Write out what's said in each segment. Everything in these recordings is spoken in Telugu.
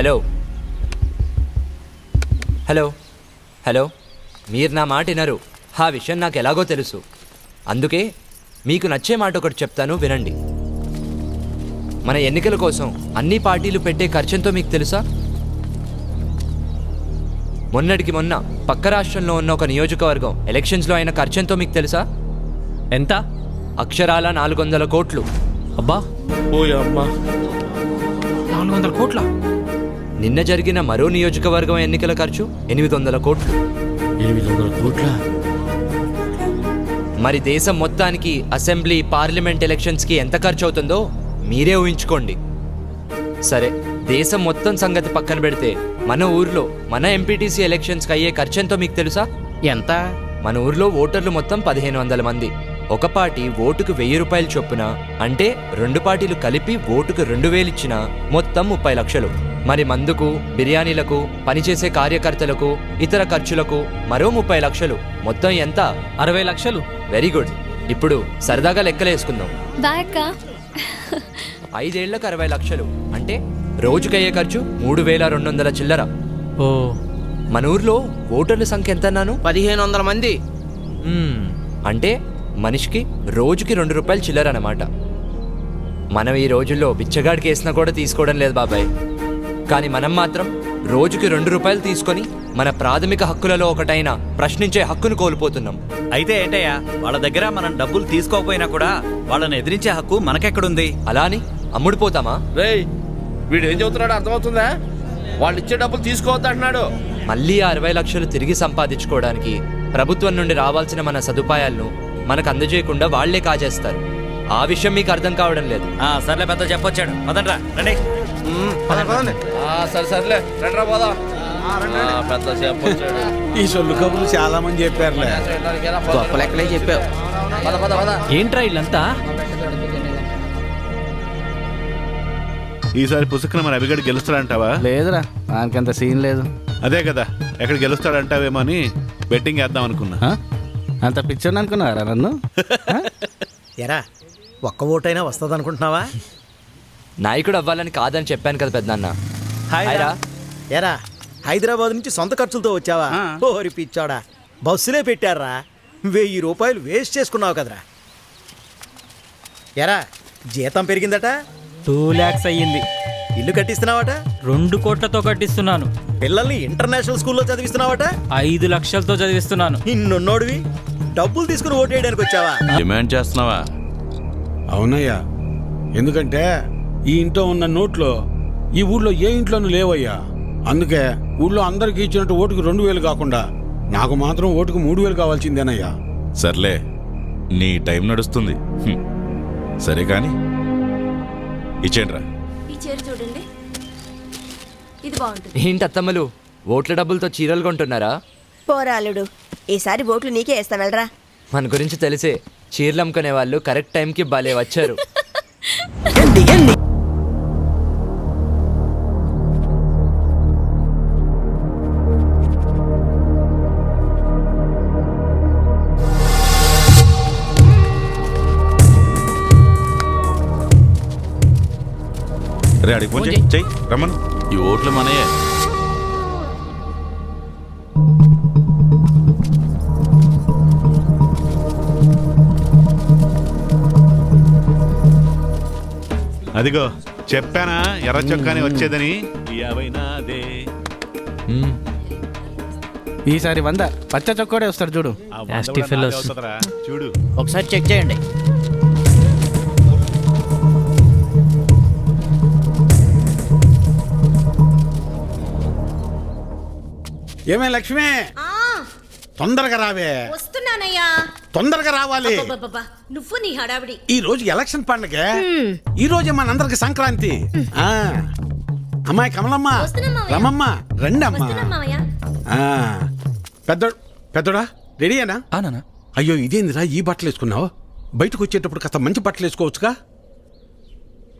హలో. హలో. హలో. మీరు నా మాట వినరు. ఆ విషయం నాకు ఎలాగో తెలుసు. అందుకే మీకు నచ్చే మాట ఒకటి చెప్తాను వినండి. మన ఎన్నికల కోసం అన్ని పార్టీలు పెట్టే ఖర్చంతో మీకు తెలుసా? మొన్నటికి మొన్న పక్క రాష్ట్రంలో ఉన్న ఒక నియోజకవర్గం ఎలక్షన్స్లో అయిన ఖర్చంతో మీకు తెలుసా? ఎంత? అక్షరాల నాలుగు వందల కోట్లు. అబ్బా. ఓయమ్మా నాలుగు వందల కోట్ల? నిన్న జరిగిన మరో నియోజకవర్గం ఎన్నికల ఖర్చు ఎనిమిది వందల కోట్లు. ఎనిమిది వందల కోట్ల? మరి దేశం మొత్తానికి అసెంబ్లీ పార్లమెంట్ ఎలక్షన్స్కి ఎంత ఖర్చు అవుతుందో మీరే ఊహించుకోండి. సరే దేశం మొత్తం సంగతి పక్కన పెడితే మన ఊర్లో మన ఎంపీటీసీ ఎలక్షన్స్కి అయ్యే ఖర్చు ఎంతో మీకు తెలుసా? ఎంత? మన ఊర్లో ఓటర్లు మొత్తం పదిహేను వందల మంది. ఒక పార్టీ ఓటుకు వెయ్యి రూపాయలు చొప్పున అంటే రెండు పార్టీలు కలిపి ఓటుకు రెండు వేలు ఇచ్చిన మొత్తం ముప్పై లక్షలు. మరి మందుకు బిర్యానీలకు పనిచేసే కార్యకర్తలకు ఇతర ఖర్చులకు మరో ముప్పై లక్షలు. మొత్తం ఎంత? అరవై లక్షలు. వెరీ గుడ్ ఇప్పుడు సరదాగా లెక్కలేసుకుందాం ఐదేళ్ళకు అరవై లక్షలు. అంటే రోజుకయ్యే ఖర్చు మూడు వేల రెండు వందల చిల్లర. ఓ. మన ఊర్లో ఓటర్ల సంఖ్య ఎంత అన్నాను పదిహేను వందల మంది. మ్మ్. అంటే మనిషికి రోజుకి రెండు రూపాయలు చిల్లర అన్నమాట. మనం ఈ రోజుల్లో బిచ్చగాడికి వేసినా కూడా తీసుకోవడం లేదు బాబాయ్. కానీ మనం మాత్రం రోజుకి రెండు రూపాయలు తీసుకొని మన ప్రాథమిక హక్కులలో ఒకటైన ప్రశ్నించే హక్కును కోల్పోతున్నాం. అయితే ఏంటయ్యా వాళ్ళ దగ్గర మనం డబ్బులు తీసుకోకపోయినా కూడా వాళ్ళని ఎదిరించే హక్కు మనకెక్కడుంది? అలా అని అమ్ముడుపోతామా? రేయ్ వీడు ఏం చెబుతున్నాడు అర్థమవుతుందా? వాళ్ళు ఇచ్చే డబ్బులు తీసుకోవద్దు అంటున్నాడు మళ్ళీ ఆ అరవై లక్షలు తిరిగి సంపాదించుకోవడానికి ప్రభుత్వం నుండి రావాల్సిన మన సదుపాయాలను మనకు అందజేయకుండా వాళ్ళే కాజేస్తారు. ఆ విషయం మీకు అర్థం కావడం లేదు. ఆ సర్లే పెద్ద చెప్పొచ్చాడు. పదండ్రా రండి. సరే సర్లే. రండి పోదాం. ఆ, పెద్ద సేపు వచ్చాడు. ఈ సొల్లు కబుర్లు చాలా మంది చెప్పారులే గొప్ప లెక్కలే చెప్పావు. పద పద పద. ఏంట్రా వీళ్ళంతా ఈసారి పుసుకున మరి అభిగడ్ గెలుస్తాడంటావా? లేదురా దానికంత సీన్ లేదు. అదే కదా ఎక్కడ గెలుస్తాడంటావేమో అని బెట్టింగ్ వేద్దాం అనుకున్నా? అంత పిచ్చోని అనుకున్నారా నన్ను? ఎరా ఒక్క ఓటైనా వస్తుంది అనుకుంటున్నావా నాయకుడు అవ్వాలని కాదని చెప్పాను కదా పెద్దన్న హాయ్ రా. ఎరా హైదరాబాద్ నుంచి సొంత ఖర్చులతో వచ్చావా? ఓరి పిచ్చోడా బస్సులే పెట్టారా? వెయ్యి రూపాయలు వేస్ట్ చేసుకున్నావు కదరా. ఎరా జీతం పెరిగిందట? టూ ల్యాక్స్ అయ్యింది. ఇల్లు కట్టిస్తున్నావట? రెండు కోట్లతో కట్టిస్తున్నాను. పిల్లల్ని ఇంటర్నేషనల్ స్కూల్లో చదివిస్తున్నావట? ఐదు లక్షలతో చదివిస్తున్నాను. ఇన్నున్నోడివి డబ్బులు తీసుకుని ఓటేయడానికి వచ్చావా? డిమాండ్ చేస్తున్నావా? అవునయ్యా. ఎందుకంటే ఈ ఇంట్లో ఉన్న నోట్లో ఈ ఊళ్ళో ఏ ఇంట్లోనూ లేవయ్యా. అందుకే ఊళ్ళో అందరికి ఇచ్చినట్టు ఓటుకు రెండు వేలు కాకుండా నాకు మాత్రం ఓటుకు మూడు వేలు కావాల్సిందేనయ్యా. సర్లే నీ టైం నడుస్తుంది. హ్మ్. సరే కాని ఇచ్చేండ్రా ఈ చీర చూడండి. ఇది బాగుంటుంది. ఏంటి అత్తమ్మలు ఓట్ల డబ్బులతో చీరలు కొంటున్నారా? పోరాలుడు ఈసారి ఓట్లు నీకే వేస్తాం వెళ్ళరా. మన గురించి తెలిసే చీరలు అమ్ముకునే వాళ్ళు కరెక్ట్ టైంకి భలే వచ్చారు. రే అడిగి ఫోన్ చెయ్యి చెయ్యి. రమ్మను. ఈ ఓట్లు మనయే. అదిగో చెప్పానా? ఎర్ర చొక్కాని వచ్చేదని. ఈసారి వంద. పచ్చ చొక్కోడే వస్తాడు చూడు. Nasty fellows. చూడు. ఒకసారి చెక్ చేయండి. ఏమే లక్ష్మి? తొందరగా రావే. వస్తున్నానయ్యా. తొందరగా రావాలి. నువ్వు నీ హడావిడి. ఈ రోజు ఎలక్షన్ పండగ. ఈ రోజే మనందరికి సంక్రాంతి. ఆ. అమ్మాయి కమలమ్మ. రమమ్మ. రండి అమ్మా ఆ, పెద్దోడు పెద్దోడా రెడీయేనా? ఆనా అయ్యో ఇదేందిరా ఈ బట్టలు వేసుకున్నావు? బయటకు వచ్చేటప్పుడు కాస్త మంచి బట్టలు వేసుకోవచ్చుగా?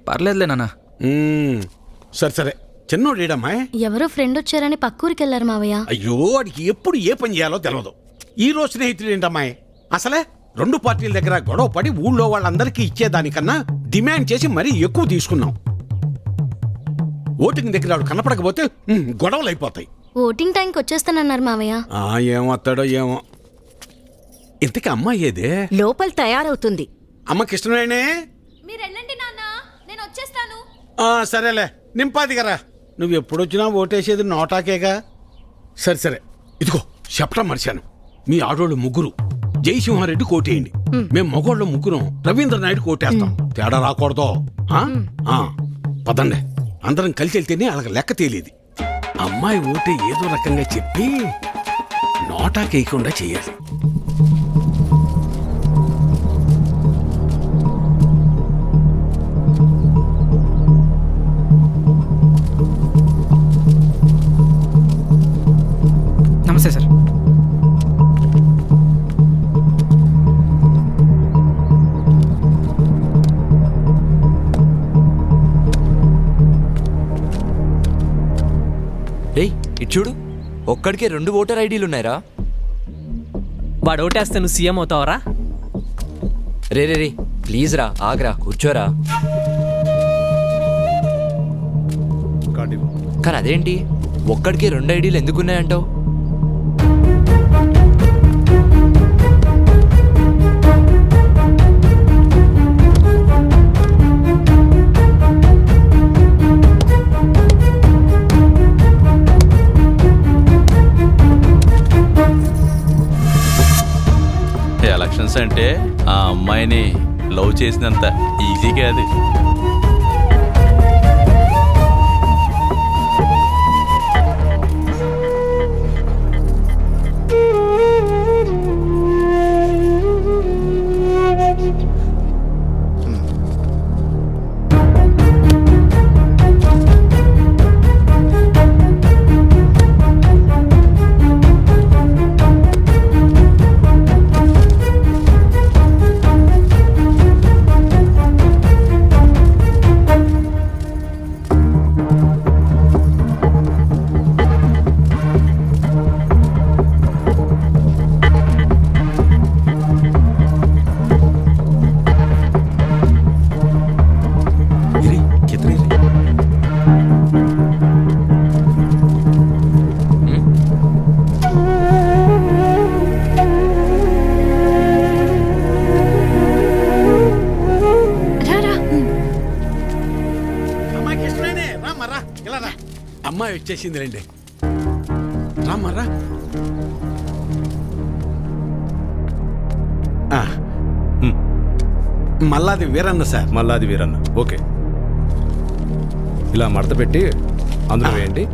పర్లేదులే నాన్న. సరే సరే. చిన్నోడు ఏడమ్మాయి ఎవరో ఫ్రెండ్ వచ్చారని పక్కూరికి వెళ్ళారు మావయ్య. అయ్యో వాడికి ఎప్పుడు ఏ పని చేయాలో తెలియదు ఈ రోజు స్నేహితుడు ఏంటమ్మాయి అసలే రెండు పార్టీల దగ్గర గొడవ పడి ఊళ్ళో వాళ్ళందరికీ ఇచ్చేదానికన్నా డిమాండ్ చేసి మరీ ఎక్కువ తీసుకున్నాం. ఓటింగ్ దగ్గర ఆడు కనపడకపోతే ఉమ్, గొడవలు అయిపోతాయి. ఓటింగ్ టైంకి వచ్చేస్తానన్నారు మావయ్య. ఆ ఏమొస్తాడో ఏమో. ఇంతకీ అమ్మాయి ఏదే? లోపల తయారవుతుంది. అమ్మకి ఇష్టమేనే మీరు వెళ్ళండి నాన్న నేను వచ్చేస్తాను. ఆ, సరేలే. నింపాది కదా నువ్వు ఎప్పుడొచ్చినా ఓటేసేది నోటాకేగా? సరే సరే. ఇదిగో చెప్పడం మర్చాను. మీ ఆడోళ్ళు ముగ్గురు. జయసింహారెడ్డి కోటేయండి. మేము మగోళ్ళ ముగ్గురం రవీంద్ర నాయుడు కోటేస్తాం తేడా రాకూడదు. ఆ? ఆ, పదండి. అందరం కలిసి వెళ్తేనే అలాగ లెక్క తేలేది. అమ్మాయి ఓటే ఏదో రకంగా చెప్పి నోటాకేయకుండా చేయాలి. ఇటు చూడు ఒక్కడికే రెండు ఓటర్ ఐడీలు ఉన్నాయరా. వాడు ఓటేస్తే నువ్వు CM అవుతావరా? Ray ray ray please రా ఆగ్రా కూర్చోరా. కానీ అదేంటి? ఒక్కడికి రెండు ఐడీలు ఎందుకున్నాయంటావు? అంటే ఆ అమ్మాయిని లవ్ చేసినంత ఈజీ కాదు ఇచ్చేసిందిలేండి రామ్మారా మల్లాది వీరన్న సార్. మల్లాది వీరన్న. ఓకే. ఇలా మడత పెట్టి అందులో వేయండి.